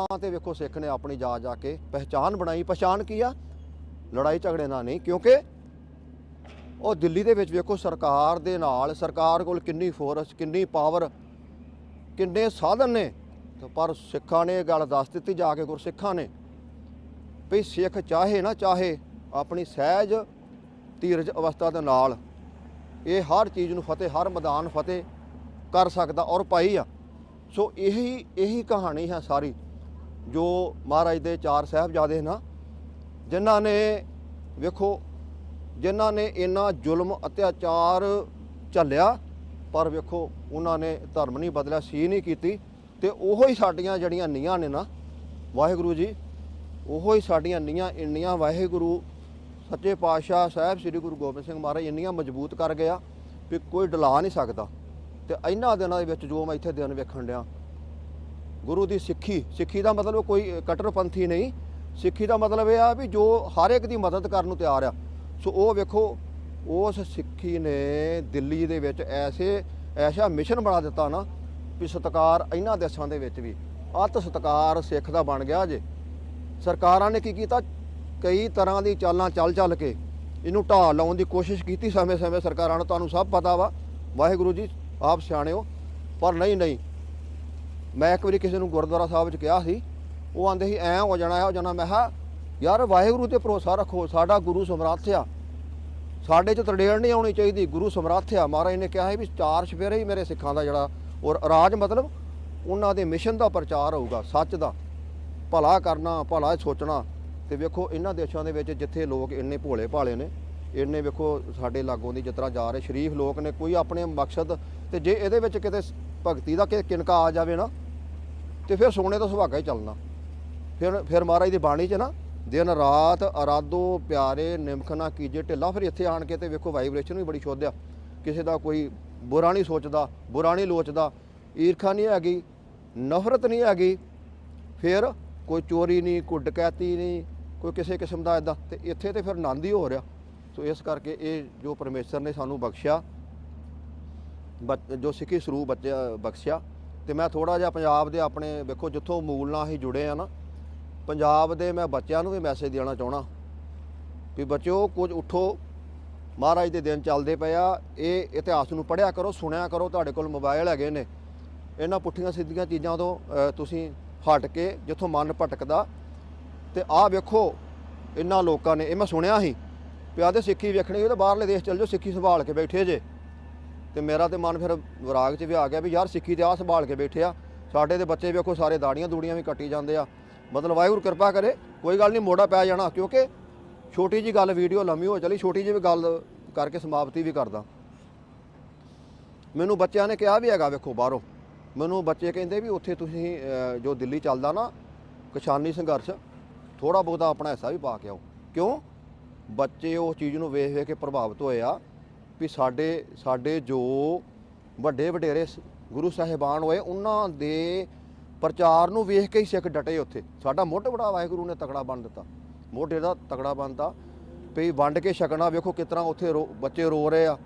ਥਾਂ ਤੇ ਵੇਖੋ ਸਿੱਖ ਨੇ ਆਪਣੀ ਜਾ ਜਾ ਕੇ ਪਹਿਚਾਨ ਬਣਾਈ। ਪਛਾਣ ਕੀ ਆ? ਲੜਾਈ ਝਗੜੇ ਨਾਲ ਨਹੀਂ, ਕਿਉਂਕਿ ਉਹ ਦਿੱਲੀ ਦੇ ਵਿੱਚ ਵੇਖੋ ਸਰਕਾਰ ਦੇ ਨਾਲ, ਸਰਕਾਰ ਕੋਲ ਕਿੰਨੀ ਫੋਰਸ ਕਿੰਨੀ ਪਾਵਰ ਕਿੰਨੇ ਸਾਧਨ ਨੇ। ਪਰ ਸਿੱਖਾਂ ਨੇ ਇਹ ਗੱਲ ਦੱਸ ਦਿੱਤੀ ਜਾ ਕੇ ਗੁਰਸਿੱਖਾਂ ਨੇ ਵੀ ਸਿੱਖ ਚਾਹੇ ਨਾ ਚਾਹੇ ਆਪਣੀ ਸਹਿਜ ਧੀਰਜ ਅਵਸਥਾ ਦੇ ਨਾਲ ਇਹ ਹਰ ਚੀਜ਼ ਨੂੰ ਫਤਿਹ, ਹਰ ਮੈਦਾਨ ਫਤਿਹ ਕਰ ਸਕਦਾ ਔਰ ਪਾਈ ਆ। ਸੋ ਇਹੀ ਇਹੀ ਕਹਾਣੀ ਹੈ ਸਾਰੀ। ਜੋ ਮਹਾਰਾਜ ਦੇ ਚਾਰ ਸਾਹਿਬਜ਼ਾਦੇ ਨਾ, ਜਿਨ੍ਹਾਂ ਨੇ ਵੇਖੋ, ਜਿਨ੍ਹਾਂ ਨੇ ਇੰਨਾ ਜ਼ੁਲਮ, ਅਤਿਆਚਾਰ ਝੱਲਿਆ, ਪਰ ਵੇਖੋ, ਉਹਨਾਂ ਨੇ ਧਰਮ ਨਹੀਂ ਬਦਲਿਆ, ਸੀ ਨਹੀਂ ਕੀਤੀ, ਤੇ ਉਹੋ ਹੀ ਸਾਡੀਆਂ ਜਿਹੜੀਆਂ ਨੀਆਂ ਨੇ ਨਾ, ਵਾਹਿਗੁਰੂ ਜੀ, ਉਹੋ ਹੀ ਸਾਡੀਆਂ ਨੀਆਂ ਇੰਨੀਆਂ ਵਾਹਿਗੁਰੂ, ਸੱਚੇ ਪਾਤਸ਼ਾਹ ਸਾਹਿਬ ਸ੍ਰੀ ਗੁਰੂ ਗੋਬਿੰਦ ਸਿੰਘ ਮਹਾਰਾਜ ਇੰਨੀਆਂ ਮਜ਼ਬੂਤ ਕਰ ਗਿਆ, ਵੀ ਕੋਈ ਡਲਾ ਨਹੀਂ ਸਕਦਾ, ਤੇ ਇਹਨਾਂ ਦਿਨਾਂ ਦੇ ਵਿੱਚ ਜੋ ਮੈਂ ਇੱਥੇ ਦਿਨ ਵੇਖਣ ਡਿਆ ਗੁਰੂ ਦੀ ਸਿੱਖੀ ਸਿੱਖੀ ਦਾ ਮਤਲਬ ਕੋਈ ਕਟਰਪੰਥੀ ਨਹੀਂ। ਸਿੱਖੀ ਦਾ ਮਤਲਬ ਇਹ ਆ ਵੀ ਜੋ ਹਰ ਇੱਕ ਦੀ ਮਦਦ ਕਰਨ ਨੂੰ ਤਿਆਰ ਆ। ਸੋ ਉਹ ਵੇਖੋ, ਉਸ ਸਿੱਖੀ ਨੇ ਦਿੱਲੀ ਦੇ ਵਿੱਚ ਐਸੇ, ਐਸਾ ਮਿਸ਼ਨ ਬਣਾ ਦਿੱਤਾ ਨਾ ਵੀ ਸਤਕਾਰ ਇਹਨਾਂ ਦੇਸ਼ਾਂ ਦੇ ਵਿੱਚ ਵੀ, ਅਤ ਸਤਕਾਰ ਸਿੱਖ ਦਾ ਬਣ ਗਿਆ ਜੇ। ਸਰਕਾਰਾਂ ਨੇ ਕੀ ਕੀਤਾ? ਕਈ ਤਰ੍ਹਾਂ ਦੀ ਚਾਲਾਂ ਚੱਲ ਚੱਲ ਕੇ ਇਹਨੂੰ ਢਾਹ ਲਾਉਣ ਦੀ ਕੋਸ਼ਿਸ਼ ਕੀਤੀ ਸਮੇਂ-ਸਮੇਂ ਸਰਕਾਰਾਂ ਨੂੰ। ਤੁਹਾਨੂੰ ਸਭ ਪਤਾ ਵਾ। ਵਾਹਿਗੁਰੂ ਜੀ, ਆਪ ਸਿਆਣੇ ਹੋ। ਪਰ ਨਹੀਂ ਨਹੀਂ। ਮੈਂ ਇੱਕ ਵਾਰੀ ਕਿਸੇ ਨੂੰ ਗੁਰਦੁਆਰਾ ਸਾਹਿਬ 'ਚ ਕਿਹਾ ਸੀ, ਉਹ ਆਂਦੇ ਸੀ, ਐ ਹੋ ਜਾਣਾ ਐ ਹੋ ਜਾਣਾ। ਮੈਂ ਕਿਹਾ, ਯਾਰ ਵਾਹਿਗੁਰੂ ਤੇ ਭਰੋਸਾ ਰੱਖੋ, ਸਾਡਾ ਗੁਰੂ ਸਮਰੱਥ ਆ ਸਾਡੇ 'ਚ ਤਰੜੇੜ ਨਹੀਂ ਆਉਣੀ ਚਾਹੀਦੀ, ਗੁਰੂ ਸਮਰੱਥ ਆ ਮਹਾਰਾਜ ਨੇ ਕਿਹਾ ਹੈ ਵੀ ਚਾਰ ਸਫੇਰੇ ਹੀ ਮੇਰੇ ਸਿੱਖਾਂ ਦਾ ਜਿਹੜਾ, ਔਰ ਰਾਜ ਮਤਲਬ ਉਹਨਾਂ ਦੇ ਮਿਸ਼ਨ ਦਾ ਪ੍ਰਚਾਰ ਹੋਊਗਾ, ਸੱਚ ਦਾ। ਭਲਾ ਕਰਨਾ, ਭਲਾ ਸੋਚਣਾ। ਤੇ ਵੇਖੋ, ਇਹਨਾਂ ਦੇਸ਼ਾਂ ਦੇ ਵਿੱਚ ਜਿੱਥੇ ਲੋਕ ਇੰਨੇ ਭੋਲੇ ਭਾਲੇ ਨੇ, ਇੰਨੇ ਵੇਖੋ ਸਾਡੇ ਲਾਗੋਂ ਦੀ ਜਿਸ ਜਾ ਰਹੇ, ਸ਼ਰੀਫ ਲੋਕ ਨੇ, ਕੋਈ ਆਪਣੇ ਮਕਸਦ ਤੇ ਜੇ ਇਹਦੇ ਵਿੱਚ ਕਿਤੇ ਭਗਤੀ ਦਾ ਕਿ ਕਿਨਕਾ ਆ ਜਾਵੇ ਨਾ, ਤੇ ਫਿਰ ਸੋਨੇ ਤੋਂ ਸੁਹਾਗਾ ਹੀ ਚੱਲਣਾ। ਫਿਰ ਫਿਰ ਮਹਾਰਾਜ ਦੀ ਬਾਣੀ 'ਚ ਨਾ, ਦਿਨ ਰਾਤ ਅਰਾਦੋ ਪਿਆਰੇ ਨਿਮਕਨਾ ਕੀਜੇ ਢਿੱਲਾ। ਫਿਰ ਇੱਥੇ ਆਣ ਕੇ ਤੇ ਵੇਖੋ ਵਾਈਬ੍ਰੇਸ਼ਨ ਵੀ ਬੜੀ ਸ਼ੁੱਧ ਆ। ਕਿਸੇ ਦਾ ਕੋਈ ਬੁਰਾ ਨਹੀਂ ਸੋਚਦਾ, ਬੁਰਾ ਨਹੀਂ ਲੋਚਦਾ। ਈਰਖਾ ਨਹੀਂ ਹੈਗੀ, ਨਫ਼ਰਤ ਨਹੀਂ ਹੈਗੀ। ਫਿਰ ਕੋਈ ਚੋਰੀ ਨਹੀਂ, ਕੋਈ ਡਕੈਤੀ ਨਹੀਂ, ਕੋਈ ਕਿਸੇ ਕਿਸਮ ਦਾ ਇਦਾਂ ਤੇ ਇੱਥੇ ਤੇ ਫਿਰ ਆਨੰਦ ਹੀ ਹੋ ਰਿਹਾ। ਸੋ ਇਸ ਕਰਕੇ ਇਹ ਜੋ ਪਰਮੇਸ਼ਰ ਨੇ ਸਾਨੂੰ ਬਖਸ਼ਿਆ ਜੋ ਸਿੱਖੀ ਸਰੂਪ ਬੱਚਿਆ, ਬਖਸ਼ਿਆ। ਤੇ ਮੈਂ ਥੋੜਾ ਜਿਹਾ ਪੰਜਾਬ ਦੇ ਆਪਣੇ, ਵੇਖੋ ਜਿੱਥੋਂ ਮੂਲ ਨਾਲ ਅਸੀਂ ਜੁੜੇ ਆ ਨਾ, ਪੰਜਾਬ ਦੇ ਮੈਂ ਬੱਚਿਆਂ ਨੂੰ ਵੀ ਮੈਸੇਜ ਦੇਣਾ ਚਾਹਣਾ ਵੀ ਬੱਚਿਓ, ਕੁਝ ਉਠੋ, ਮਹਾਰਾਜ ਦੇ ਦਿਨ ਚੱਲਦੇ ਪਏ ਆ, ਇਹ ਇਤਿਹਾਸ ਨੂੰ ਪੜ੍ਹਿਆ ਕਰੋ, ਸੁਣਿਆ ਕਰੋ, ਤੁਹਾਡੇ ਕੋਲ ਮੋਬਾਈਲ ਹੈਗੇ ਨੇ। ਇਹਨਾਂ ਪੁੱਠੀਆਂ ਸਿੱਧੀਆਂ ਚੀਜ਼ਾਂ ਤੋਂ ਤੁਸੀਂ ਹਟ ਕੇ, ਜਿੱਥੋਂ ਮਨ ਭਟਕਦਾ। ਤੇ ਆਹ ਵੇਖੋ ਇਹਨਾਂ ਲੋਕਾਂ ਨੇ, ਇਹ ਮੈਂ ਸੁਣਿਆ ਸੀ। ਵੀ ਆਦੇ ਸਿੱਖੀ ਵੇਖਣੀ ਹੋਈ ਤਾਂ ਬਾਹਰਲੇ ਦੇਸ਼ ਚੱਲ ਜਾਓ, ਸਿੱਖੀ ਸੰਭਾਲ ਕੇ ਬੈਠੇ ਜੇ। ਤੇ ਮੇਰਾ ਤੇ ਮਨ ਫਿਰ ਵਿਰਾਗ 'ਚ ਵੀ ਆ ਗਿਆ ਵੀ ਯਾਰ ਸਿੱਖੀ ਤੇ ਆ ਸੰਭਾਲ ਕੇ ਬੈਠੇ ਆ। ਸਾਡੇ ਦੇ ਬੱਚੇ ਵੇਖੋ ਸਾਰੇ ਦਾੜੀਆਂ ਦੂੜੀਆਂ ਵੀ ਕੱਟੀ ਜਾਂਦੇ ਆ। ਮਤਲਬ ਵਾਹਿਗੁਰੂ ਕਿਰਪਾ ਕਰੇ, ਕੋਈ ਗੱਲ ਨਹੀਂ ਮੋੜਾ ਪੈ ਜਾਣਾ, ਕਿਉਂਕਿ ਛੋਟੀ ਜੀ ਗੱਲ ਵੀਡੀਓ ਲੰਮੀ ਹੋ ਚਲੀ, ਛੋਟੀ ਜਿਹੀ ਵੀ ਗੱਲ ਕਰਕੇ ਸਮਾਪਤੀ ਵੀ ਕਰਦਾ। ਮੈਨੂੰ ਬੱਚਿਆਂ ਨੇ ਕਿਹਾ ਵੀ ਹੈਗਾ ਵੇਖੋ ਬਾਹਰੋਂ। ਮੈਨੂੰ ਬੱਚੇ ਕਹਿੰਦੇ ਵੀ ਉੱਥੇ ਤੁਸੀਂ ਜੋ ਦਿੱਲੀ ਚੱਲਦਾ ਨਾ, ਕਿਸਾਨੀ ਸੰਘਰਸ਼ ਥੋੜਾ ਬਹੁਤਾ ਆਪਣਾ ਹਿੱਸਾ ਵੀ ਪਾ ਕੇ ਆਓ। ਕਿਉਂ? ਬੱਚੇ ਉਹ ਚੀਜ਼ ਨੂੰ ਵੇਖ ਵੇਖ ਕੇ ਪ੍ਰਭਾਵਿਤ ਹੋਏ ਆ। ਵੀ ਸਾਡੇ ਸਾਡੇ ਜੋ ਵੱਡੇ ਵਡੇਰੇ ਸ- ਗੁਰੂ ਸਾਹਿਬਾਨ ਹੋਏ, ਉਹਨਾਂ ਦੇ ਪ੍ਰਚਾਰ ਨੂੰ ਵੇਖ ਕੇ ਹੀ ਸਿੱਖ ਡਟੇ ਉੱਥੇ। ਸਾਡਾ ਮੁੱਢ ਬੜਾ ਵਾਹਿਗੁਰੂ ਨੇ ਤਕੜਾ ਬਣ ਦਿੱਤਾ। ਮੋਢੇ ਦਾ ਤਕੜਾ ਬਣਦਾ ਵੀ ਵੰਡ ਕੇ ਛਕਣਾ, ਵੇਖੋ ਕਿਸ ਤਰ੍ਹਾਂ ਉੱਥੇ ਰੋ- ਬੱਚੇ ਰੋ ਰਹੇ ਆ।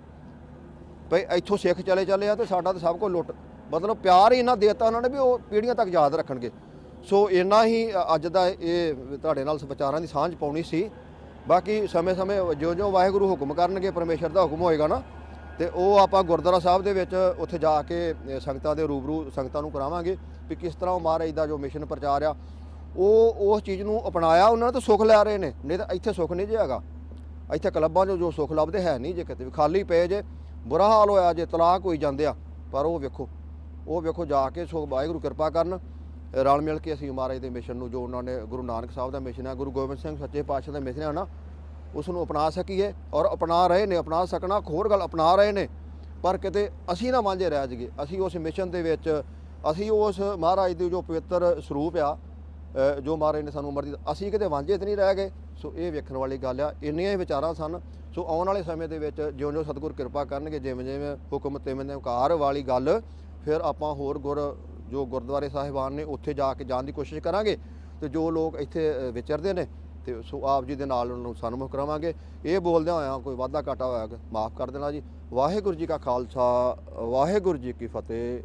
ਭਈ ਇੱਥੋਂ ਸਿੱਖ ਚਲੇ ਚਲੇ ਆ ਤੇ ਸਾਡਾ ਤਾਂ ਸਭ ਕੁਝ ਲੁੱਟ। ਮਤਲਬ ਪਿਆਰ ਹੀ ਇਹਨਾਂ ਦੇਤਾ ਉਹਨਾਂ ਨੇ ਵੀ ਉਹ ਪੀੜ੍ਹੀਆਂ ਤੱਕ ਯਾਦ ਰੱਖਣਗੇ। ਸੋ ਇੰਨਾ ਹੀ ਅੱਜ ਦਾ ਇਹ ਤੁਹਾਡੇ ਨਾਲ ਵਿਚਾਰਾਂ ਦੀ ਸਾਂਝ ਪਾਉਣੀ ਸੀ। ਬਾਕੀ ਸਮੇਂ-ਸਮੇਂ ਜਿਉਂ ਜਿਉਂ ਵਾਹਿਗੁਰੂ ਹੁਕਮ ਕਰਨਗੇ, ਪਰਮੇਸ਼ਰ ਦਾ ਹੁਕਮ ਹੋਏਗਾ ਨਾ, ਤੇ ਉਹ ਆਪਾਂ ਗੁਰਦੁਆਰਾ ਸਾਹਿਬ ਦੇ ਵਿੱਚ ਉੱਥੇ ਜਾ ਕੇ ਸੰਗਤਾਂ ਦੇ ਰੂਬਰੂ ਸੰਗਤਾਂ ਨੂੰ ਕਰਾਵਾਂਗੇ ਵੀ ਕਿਸ ਤਰ੍ਹਾਂ ਉਹ ਮਹਾਰਾਜ ਦਾ ਜੋ ਮਿਸ਼ਨ ਪ੍ਰਚਾਰ ਆ, ਉਹ, ਉਸ ਚੀਜ਼ ਨੂੰ ਅਪਣਾਇਆ ਉਹਨਾਂ ਨੇ ਤਾਂ ਸੁੱਖ ਲੈ ਰਹੇ ਨੇ, ਨਹੀਂ ਤਾਂ ਇੱਥੇ ਸੁੱਖ ਨਹੀਂ ਜੇ ਹੈਗਾ। ਇੱਥੇ ਕਲੱਬਾਂ 'ਚੋਂ ਜੋ ਸੁੱਖ ਲੱਭਦੇ ਹੈ ਨਹੀਂ ਜੇ ਕਿਤੇ ਵੀ, ਖਾਲੀ ਪਏ ਜੇ, ਬੁਰਾ ਹਾਲ ਹੋਇਆ ਜੇ, ਤਲਾਕ ਹੋਈ ਜਾਂਦੇ ਆ, ਪਰ ਉਹ ਵੇਖੋ ਉਹ ਵੇਖੋ ਜਾ ਕੇ ਸੋ ਵਾਹਿਗੁਰੂ ਕਿਰਪਾ ਕਰਨ ਰਲ ਮਿਲ ਕੇ ਅਸੀਂ ਮਹਾਰਾਜ ਦੇ ਮਿਸ਼ਨ ਨੂੰ, ਜੋ ਉਹਨਾਂ ਨੇ ਗੁਰੂ ਨਾਨਕ ਸਾਹਿਬ ਦਾ ਮਿਸ਼ਨ ਹੈ, ਗੁਰੂ ਗੋਬਿੰਦ ਸਿੰਘ ਸੱਚੇ ਪਾਤਸ਼ਾਹ ਦਾ ਮਿਸ਼ਨ ਹੈ ਨਾ ਉਸ ਨੂੰ ਅਪਣਾ ਸਕੀਏ ਔਰ ਅਪਣਾ ਰਹੇ ਨੇ, ਅਪਣਾ ਸਕਣਾ ਹੋਰ ਗੱਲ ਅਪਣਾ ਰਹੇ ਨੇ, ਪਰ ਕਿਤੇ ਅਸੀਂ ਨਾ ਵਾਂਝੇ ਰਹਿ ਜਾਈਏ। ਅਸੀਂ ਉਸ ਮਿਸ਼ਨ ਦੇ ਵਿੱਚ, ਅਸੀਂ ਉਸ ਮਹਾਰਾਜ ਦੇ ਜੋ ਪਵਿੱਤਰ ਸਰੂਪ ਆ ਜੋ ਮਹਾਰਾਜ ਨੇ ਸਾਨੂੰ ਉਮਰ ਦੀ ਅਸੀਂ ਕਿਤੇ ਵਾਂਝੇ ਤੇ ਨਹੀਂ ਰਹਿ ਗਏ। ਸੋ ਇਹ ਵੇਖਣ ਵਾਲੀ ਗੱਲ ਆ, ਇੰਨੀਆਂ ਹੀ ਵਿਚਾਰਾਂ ਸਨ। ਸੋ ਆਉਣ ਵਾਲੇ ਸਮੇਂ ਦੇ ਵਿੱਚ ਜਿਉਂ-ਜਿਉਂ ਸਤਿਗੁਰ ਕਿਰਪਾ ਕਰਨਗੇ ਜਿਵੇਂ ਜਿਵੇਂ ਹੁਕਮ ਤਿਵੇਂ ਦੇ ਕਾਰ ਵਾਲੀ ਗੱਲ, ਫਿਰ ਆਪਾਂ ਹੋਰ ਗੁਰ ਜੋ ਗੁਰਦੁਆਰੇ ਸਾਹਿਬਾਨ ਨੇ ਉੱਥੇ ਜਾ ਕੇ ਜਾਣ ਦੀ ਕੋਸ਼ਿਸ਼ ਕਰਾਂਗੇ ਤੇ ਜੋ ਲੋਕ ਇੱਥੇ ਵਿਚਰਦੇ ਨੇ ਤੇ ਸੋ ਆਪ ਜੀ ਦੇ ਨਾਲ ਉਹਨਾਂ ਨੂੰ ਸਨਮੁਖ ਕਰਾਵਾਂਗੇ ਇਹ ਬੋਲਦਿਆਂ ਹੋਇਆਂ ਕੋਈ ਵਾਧਾ ਘਾਟਾ ਹੋਇਆ, ਮਾਫ ਕਰ ਦੇਣਾ ਜੀ। ਵਾਹਿਗੁਰੂ ਜੀ ਕਾ ਖਾਲਸਾ, ਵਾਹਿਗੁਰੂ ਜੀ ਕੀ ਫਤਿਹ।